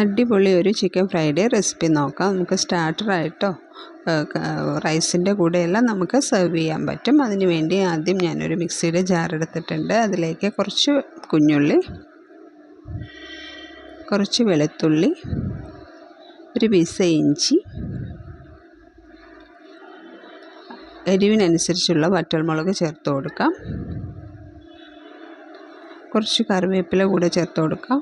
അടിപൊളി ഒരു chicken fried recipe നോക്കാം. നമുക്ക് സ്റ്റാർട്ടറായിട്ടോ റൈസിന്റെ കൂടെയെല്ലാം നമുക്ക് സെർവ് ചെയ്യാൻ പറ്റും. അതിന് വേണ്ടി ആദ്യം ഞാനൊരു മിക്സിയുടെ ജാർ എടുത്തിട്ടുണ്ട്. അതിലേക്ക് കുറച്ച് കുഞ്ഞുള്ളി കുറച്ച് വെളുത്തുള്ളി ഒരു പീസ് ഇഞ്ചി എരിവിനനുസരിച്ചുള്ള വറ്റൽമുളക് ചേർത്ത് കൊടുക്കാം. കുറച്ച് കറിവേപ്പില കൂടെ ചേർത്ത് കൊടുക്കാം.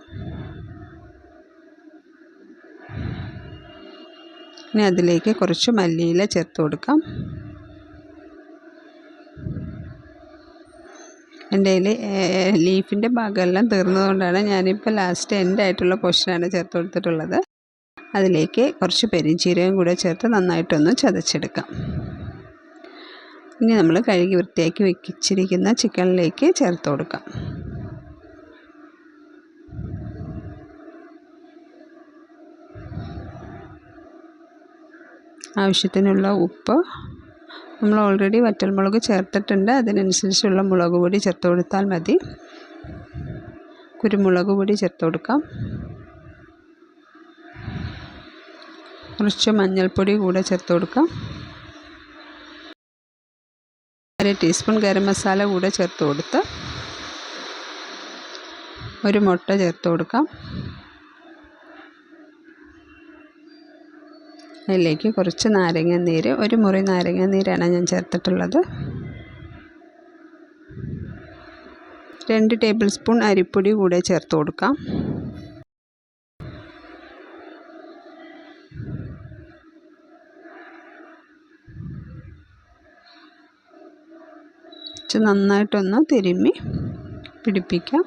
ഇനി അതിലേക്ക് കുറച്ച് മല്ലിയില ചേർത്ത് കൊടുക്കാം. എന്റെ കയ്യിൽ ലീഫിന്റെ ഭാഗമെല്ലാം തീർന്നതുകൊണ്ടാണ് ഞാനിപ്പോൾ ലാസ്റ്റ് എന്റെ ആയിട്ടുള്ള പോർഷനാണ് ചേർത്ത് കൊടുത്തിട്ടുള്ളത്. അതിലേക്ക് കുറച്ച് പെരിഞ്ചീരകം കൂടെ ചേർത്ത് നന്നായിട്ടൊന്ന് ചതച്ചെടുക്കാം. ഇനി നമ്മൾ കഴുകി വൃത്തിയാക്കി വെച്ചിരിക്കുന്ന ചിക്കനിലേക്ക് ചേർത്ത് കൊടുക്കാം. ആവശ്യത്തിനുള്ള ഉപ്പ്. നമ്മൾ ഓൾറെഡി വറ്റൽമുളക് ചേർത്തിട്ടുണ്ട്. അതിനനുസരിച്ചുള്ള മുളക് പൊടി ചേർത്ത് കൊടുത്താൽ മതി. കുരുമുളക് പൊടി ചേർത്ത് കൊടുക്കാം. കുറച്ച് മഞ്ഞൾപ്പൊടി കൂടെ ചേർത്ത് കൊടുക്കാം. അര ടീസ്പൂൺ ഗരം മസാല കൂടെ ചേർത്ത് കൊടുത്ത് ഒരു മുട്ട ചേർത്ത് കൊടുക്കാം. അതിലേക്ക് കുറച്ച് നാരങ്ങ നീര് ഒരു മുറി നാരങ്ങ നീരാണ് ഞാൻ ചേർത്തിട്ടുള്ളത്. രണ്ട് ടേബിൾ സ്പൂൺ അരിപ്പൊടി കൂടെ ചേർത്ത് കൊടുക്കാം. നന്നായിട്ടൊന്ന് തിരുമ്മി പിടിപ്പിക്കാം.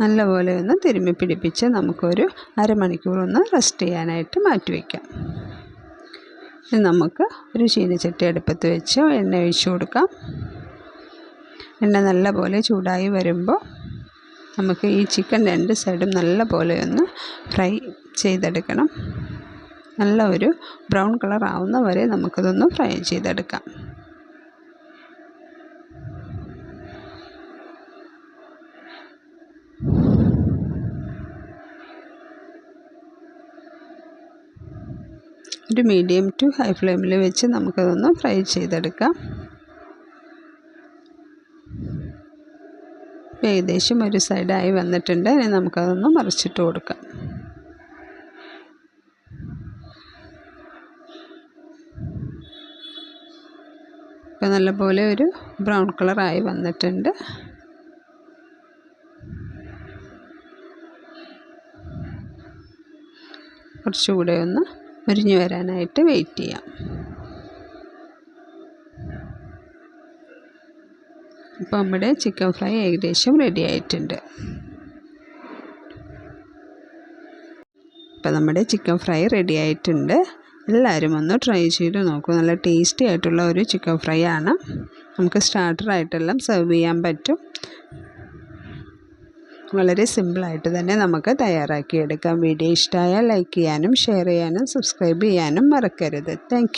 നല്ലപോലെ ഒന്ന് തിരുമ്മി പിടിപ്പിച്ച് നമുക്കൊരു അരമണിക്കൂർ ഒന്ന് റെസ്റ്റ് ചെയ്യാനായിട്ട് മാറ്റി വയ്ക്കാം ഇനി നമുക്ക് ഒരു ചീനച്ചട്ടി അടുപ്പത്ത് വെച്ച് എണ്ണ ഒഴിച്ചു കൊടുക്കാം. എണ്ണ നല്ലപോലെ ചൂടായി വരുമ്പോൾ നമുക്ക് ഈ ചിക്കൻ രണ്ട് സൈഡും നല്ലപോലെ ഒന്ന് ഫ്രൈ ചെയ്തെടുക്കണം. നല്ല ഒരു ബ്രൗൺ കളർ ആവുന്ന വരെ നമുക്കിതൊന്ന് ഫ്രൈ ചെയ്തെടുക്കാം. ഒരു മീഡിയം ടു ഹൈ ഫ്ലെയിമിൽ വെച്ച് നമുക്കതൊന്ന് ഫ്രൈ ചെയ്തെടുക്കാം. ഏകദേശം ഒരു സൈഡായി വന്നിട്ടുണ്ട്. ഇനി നമുക്കതൊന്ന് മറിച്ചിട്ട് കൊടുക്കാം. ഇപ്പം നല്ലപോലെ ഒരു ബ്രൗൺ കളറായി വന്നിട്ടുണ്ട്. കുറച്ചുകൂടെ ഒന്ന് മുരിഞ്ഞു വരാനായിട്ട് വെയിറ്റ് ചെയ്യാം. അപ്പോൾ നമ്മുടെ ചിക്കൻ ഫ്രൈ ഏകദേശം റെഡി ആയിട്ടുണ്ട്. അപ്പോൾ നമ്മുടെ ചിക്കൻ ഫ്രൈ റെഡി ആയിട്ടുണ്ട്. എല്ലാവരും ഒന്ന് ട്രൈ ചെയ്ത് നോക്കൂ. നല്ല ടേസ്റ്റി ആയിട്ടുള്ള ഒരു ചിക്കൻ ഫ്രൈ ആണ്. നമുക്ക് സ്റ്റാർട്ടർ സ്റ്റാർട്ടറായിട്ടെല്ലാം സെർവ് ചെയ്യാൻ പറ്റും. വളരെ സിമ്പിളായിട്ട് തന്നെ നമുക്ക് തയ്യാറാക്കിയെടുക്കാം. വീഡിയോ ഇഷ്ടമായാൽ ലൈക്ക് ചെയ്യാനും ഷെയർ ചെയ്യാനും സബ്സ്ക്രൈബ് ചെയ്യാനും മറക്കരുത്. താങ്ക്